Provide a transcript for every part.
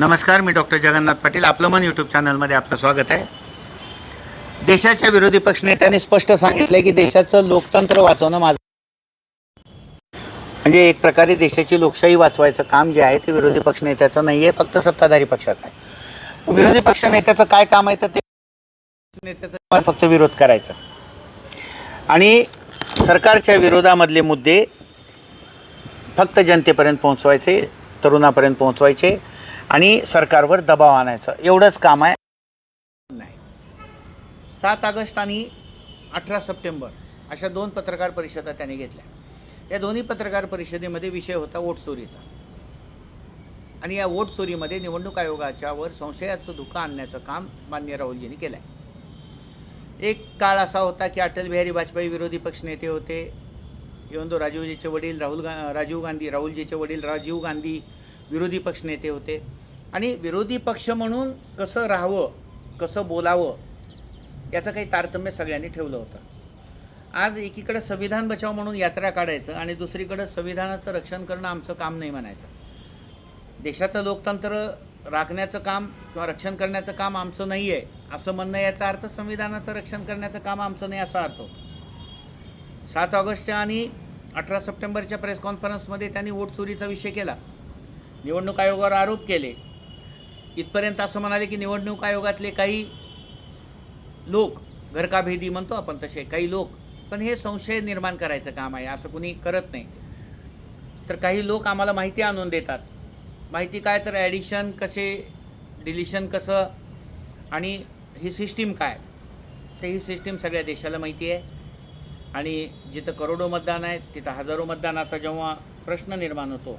नमस्कार मी डॉक्टर जगन्नाथ पाटील. आपलं मन यूट्यूब चॅनलमध्ये आपलं स्वागत आहे. देशाच्या विरोधी पक्षनेत्याने स्पष्ट सांगितलं की देशाचं लोकतंत्र वाचवणं माझं म्हणजे एक प्रकारे देशाची लोकशाही वाचवायचं काम जे आहे ते विरोधी पक्षनेत्याचं नाही आहे फक्त सत्ताधारी पक्षाचं आहे. विरोधी पक्षनेत्याचं काय काम आहे तर ते नेत्याचं फक्त विरोध करायचा. आणि सरकारच्या विरोधामधले मुद्दे फक्त जनतेपर्यंत पोहोचवायचे तरुणापर्यंत पोहोचवायचे आणि सरकारवर दबाव आणायचं. एवढंच काम आहे. नाही. सात ऑगस्ट आणि अठरा सप्टेंबर अशा दोन पत्रकार परिषदा त्याने घेतल्या. या दोन्ही पत्रकार परिषदेमध्ये विषय होता वोट चोरीचा. आणि या वोट चोरीमध्ये निवडणूक आयोगाच्या वर संशयाचं धुकं आणण्याचं काम मान्य राहुलजींनी केलं आहे एक काळ असा होता की अटल बिहारी वाजपेयी विरोधी पक्षनेते होते. इवन दो राजीवजीचे वडील राहुल गा राजीव गांधी राहुलजीचे वडील राजीव गांधी विरोधी पक्षनेते होते. आणि विरोधी पक्ष म्हणून कसं राहावं कसं बोलावं याचं काही तारतम्य सगळ्यांनी ठेवलं होतं. आज एकीकडे संविधान बचाव म्हणून यात्रा काढायचं आणि दुसरीकडं संविधानाचं रक्षण करणं आमचं काम नाही म्हणायचं. देशाचं लोकतंत्र राखण्याचं काम किंवा रक्षण करण्याचं काम आमचं नाही आहे असं म्हणणं याचा अर्थ संविधानाचं रक्षण करण्याचं काम आमचं नाही असा अर्थ होतो. सात ऑगस्टच्या आणि अठरा सप्टेंबरच्या प्रेस कॉन्फरन्समध्ये त्यांनी वोट चोरीचा विषय केला. निवडणूक आयोगावर आरोप केले. इथपर्यंत असं म्हणाले की निवडणूक आयोगातले काही लोक घरकाभेदी म्हणतो आपण तसे काही लोक पण हे संशय निर्माण करायचं काम आहे असं कुणी करत नाही. तर काही लोक आम्हाला माहिती आणून देतात. माहिती काय तर ॲडिशन कसे डिलिशन कसं आणि ही सिस्टीम काय? तर ही सिस्टीम सगळ्या देशाला माहिती आहे. आणि जिथं करोडो मतदान आहे तिथं हजारो मतदानाचा जेव्हा प्रश्न निर्माण होतो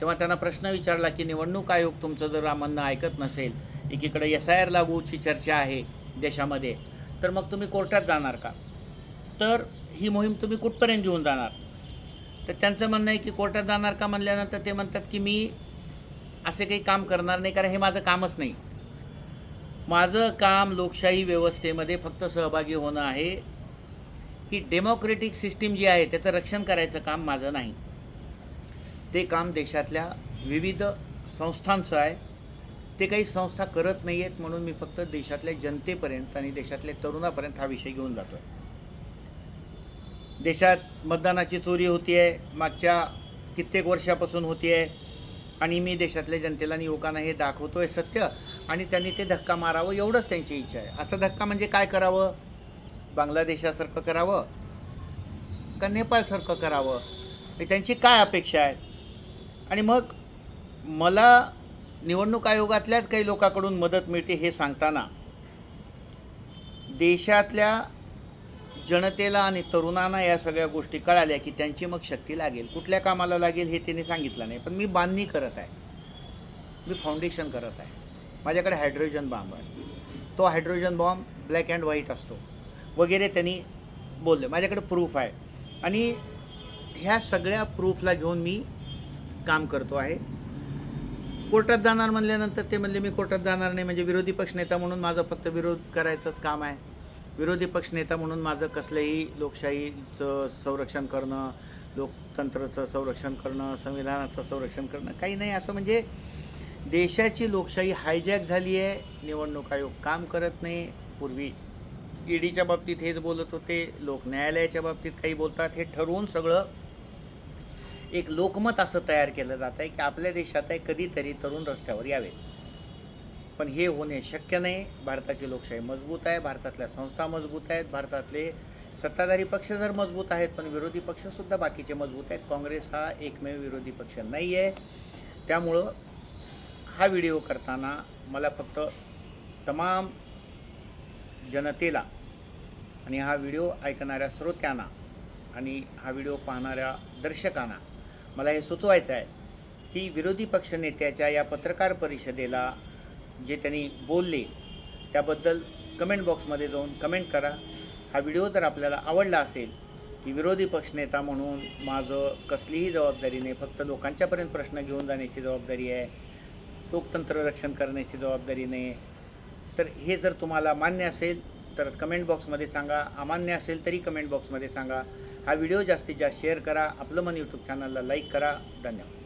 तेव्हा त्यांना प्रश्न विचारला की निवडणूक आयोग तुमचं जर म्हणणं ऐकत नसेल एकीकडे एस आय आर लागूची चर्चा आहे देशामध्ये तर मग तुम्ही कोर्टात जाणार का? तर ही मोहीम तुम्ही कुठपर्यंत घेऊन जाणार? तर त्यांचं म्हणणं आहे की कोर्टात जाणार का म्हणल्यानंतर ते म्हणतात की मी असे काही काम करणार नाही कारण हे माझं कामच नाही. माझं काम लोकशाही व्यवस्थेमध्ये फक्त सहभागी होणं आहे. ही डेमोक्रेटिक सिस्टीम जी आहे त्याचं रक्षण करायचं काम माझं नाही. ते काम देशातल्या विविध संस्थांचं आहे. ते काही संस्था करत नाही आहेत म्हणून मी फक्त देशातल्या जनतेपर्यंत आणि देशातल्या तरुणापर्यंत हा विषय घेऊन जातो आहे देशात मतदानाची चोरी होती आहे मागच्या कित्येक वर्षापासून होती आहे आणि मी देशातल्या जनतेला आणि युवकांना हे दाखवतो आहे सत्य आणि त्यांनी ते धक्का मारावं एवढंच त्यांची इच्छा आहे. असं धक्का म्हणजे काय करावं? बांगलादेशासारखं करावं? का नेपाळसारखं करावं? हे त्यांची काय अपेक्षा आहे? आणि मग मला निवडणूक आयोगातल्याच काही लोकांकडून मदत मिळते हे सांगताना देशातल्या जनतेला आणि तरुणांना या सगळ्या गोष्टी कळाल्या की त्यांची मग शक्ती लागेल. कुठल्या कामाला लागेल हे त्यांनी सांगितलं नाही. पण मी बांधणी करत आहे. मी फाउंडेशन करत आहे. माझ्याकडे हायड्रोजन बॉम्ब आहे. तो hydrogen bomb black and white असतो. वगैरे त्यांनी बोलले. माझ्याकडे प्रूफ आहे. आणि ह्या सगळ्या प्रूफला घेऊन मी काम करतो आहे. कोर्टात जाणार म्हणल्यानंतर ते म्हणले मी कोर्टात जाणार नाही म्हणजे विरोधी पक्षनेता म्हणून माझं फक्त विरोध करायचंच काम आहे. विरोधी पक्षनेता म्हणून माझं कसलंही लोकशाहीचं संरक्षण करणं लोकतंत्राचं संरक्षण करणं संविधानाचं संरक्षण करणं काही नाही. असं म्हणजे देशाची लोकशाही हायजॅक झाली आहे. निवडणूक आयोग काम करत नाही. पूर्वी ईडीच्या बाबतीत हेच बोलत होते. लोक न्यायालयाच्या बाबतीत काही बोलतात. हे ठरवून सगळं एक लोकमत असं तयार केलं जात आहे की आपल्या देशात आहे कधीतरी तरुण रस्त्यावर यावे. पण हे होणे शक्य नाही. भारताची लोकशाही मजबूत आहे. भारतातल्या संस्था मजबूत आहेत. भारतातले सत्ताधारी पक्ष जर मजबूत आहेत पण विरोधी पक्षसुद्धा बाकीचे मजबूत आहेत. काँग्रेस हा एकमेव विरोधी पक्ष नाही आहे. त्यामुळं हा व्हिडिओ करताना मला फक्त तमाम जनतेला आणि हा व्हिडिओ ऐकणाऱ्या श्रोत्यांना आणि हा व्हिडिओ पाहणाऱ्या दर्शकांना मला हे सुचवायचं आहे की विरोधी पक्षनेत्याच्या या पत्रकार परिषदेला जे त्यांनी बोलले त्याबद्दल कमेंट बॉक्समध्ये जाऊन कमेंट करा. हा व्हिडिओ जर आपल्याला आवडला असेल की विरोधी पक्षनेता म्हणून माझं कसलीही जबाबदारी नाही फक्त लोकांच्यापर्यंत प्रश्न घेऊन जाण्याची जबाबदारी आहे लोकतंत्र रक्षण करण्याची जबाबदारी नाही तर हे जर तुम्हाला मान्य असेल तर कमेंट बॉक्समध्ये सांगा. अमान्य असेल तरी कमेंट बॉक्समध्ये सांगा. हा व्हिडिओ जास्तीत जास्त शेअर करा. आपलं मन यूट्यूब चॅनलला लाईक करा. धन्यवाद.